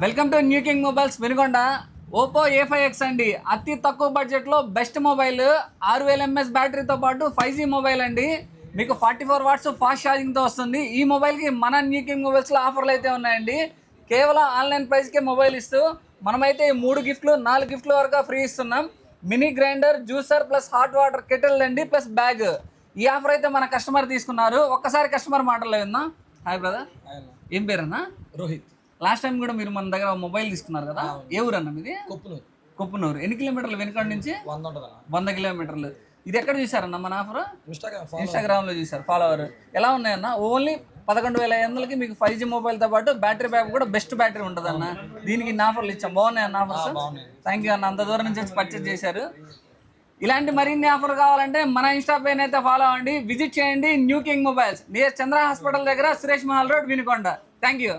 Welcome to new king mobiles Vinukonda. Oppo A five X అండి. అతి తక్కువ బడ్జెట్లో బెస్ట్ మొబైల్ ఆరు వేల ఎంఎస్ బ్యాటరీతో పాటు ఫైవ్ జీ మొబైల్ అండి. మీకు ఫార్టీ ఫోర్ వాట్స్ ఫాస్ట్ ఛార్జింగ్తో వస్తుంది. ఈ మొబైల్కి మన న్యూ కింగ్ మొబైల్స్లో ఆఫర్లు అయితే ఉన్నాయండి. కేవలం ఆన్లైన్ ప్రైస్కే మొబైల్ ఇస్తూ మనమైతే ఈ మూడు గిఫ్ట్లు నాలుగు గిఫ్ట్ల వరకు ఫ్రీ ఇస్తున్నాం. Mini grinder juicer plus hot water kettle అండి ప్లస్ బ్యాగ్ ఈ ఆఫర్ అయితే మన కస్టమర్ తీసుకున్నారు. ఒక్కసారి కస్టమర్ మాటల్లో విందాం. హాయ్ బ్రదర్ ఏం పేరన్నా? రోహిత్. లాస్ట్ టైం కూడా మీరు మన దగ్గర మొబైల్ తీసుకున్నారు కదా? ఏ ఊరు అన్న మీది? కొప్పునూరు. కుప్పనూరు. ఎన్ని కిలోమీటర్లు వెనుక నుంచి? వంద ఉంటుంది వంద కిలోమీటర్లు. ఇది ఎక్కడ చూసారన్న మన ఆఫర్? ఇన్స్టాగ్రామ్ ఇన్స్టాగ్రామ్లో చూసారు ఫాలోవర్. ఎలా ఉన్నాయన్న? ఓన్లీ పదకొండు వేల ఐదు వందలకి మీకు ఫైవ్ జీ మొబైల్తో పాటు బ్యాటరీ బ్యాక్ కూడా బెస్ట్ బ్యాటరీ ఉంటుంది అన్న దీనికి ఇన్ని ఆఫర్లు ఇచ్చాం. బాగున్నాయి అన్న ఆఫర్స్? థ్యాంక్ యూ అన్న. అంత దూరం నుంచి వచ్చి పర్చేస్ చేశారు. ఇలాంటి మరిన్ని ఆఫర్ కావాలంటే మన ఇన్స్టా పేజ్ అయితే ఫాలో అవ్వండి. విజిట్ చేయండి. New king mobiles near Chandra hospital దగ్గర Suresh Mahal road Vinukonda. Thank you